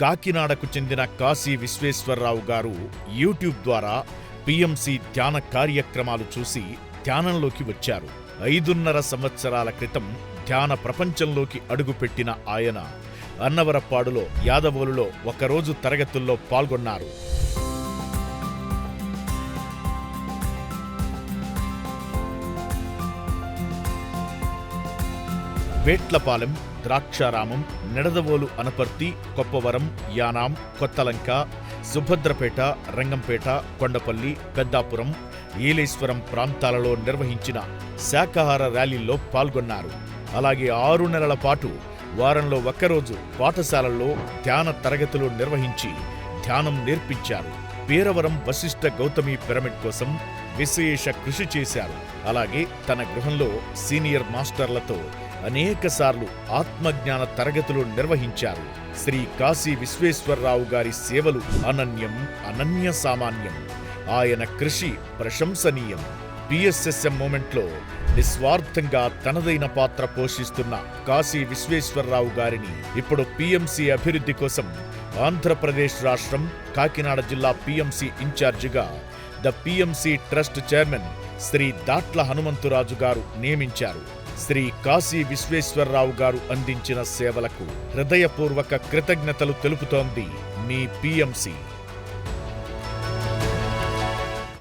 కాకినాడకు చెందిన కాశీ విశ్వేశ్వరరావు గారు యూట్యూబ్ ద్వారా పిఎంసి ధ్యాన కార్యక్రమాలు చూసి ధ్యానంలోకి వచ్చారు. ఐదున్నర సంవత్సరాల క్రితం ధ్యాన ప్రపంచంలోకి అడుగుపెట్టిన ఆయన అన్నవరపాడులో యాదవులులో ఒకరోజు తరగతుల్లో పాల్గొన్నారు. వేట్లపాలెం ద్రాక్షారామం నిడదవోలు అనపర్తి కొప్పవరం యానాం కొత్తలంక సుభద్రపేట రంగంపేట కొండపల్లి పెద్దాపురం ఏలేశ్వరం ప్రాంతాలలో నిర్వహించిన శాకాహార ర్యాలీల్లో పాల్గొన్నారు. అలాగే ఆరు నెలల పాటు వారంలో ఒక్కరోజు పాఠశాలల్లో ధ్యాన తరగతులు నిర్వహించి ధ్యానం నేర్పించారు. పేరవరం వశిష్ఠ గౌతమి పిరమిడ్ కోసం విశేష కృషి చేశారు. అలాగే తన గృహంలో సీనియర్ మాస్టర్లతో అనేకసార్లు ఆత్మజ్ఞాన తరగతులు నిర్వహించారు. శ్రీ కాశీ విశ్వేశ్వరరావు గారి సేవలు అనన్యం అనన్య సామాన్యం. ఆయన కృషి ప్రశంసనీయం. పిఎస్ఎస్ఎం మూమెంట్లో నిస్వార్థంగా తనదైన పాత్ర పోషిస్తున్న కాశీ విశ్వేశ్వరరావు గారిని ఇప్పుడు పిఎంసి అభివృద్ధి కోసం ఆంధ్రప్రదేశ్ రాష్ట్రం కాకినాడ జిల్లా పిఎంసి ఇన్ఛార్జిగా the PMC trust chairman Shri Datla Hanumantharaju గారు నియమించారు. శ్రీ కాశీ విశ్వేశ్వరరావు గారు అందించిన సేవలకు హృదయపూర్వక కృతజ్ఞతలు తెలుపుతోంది మీ పిఎంసి.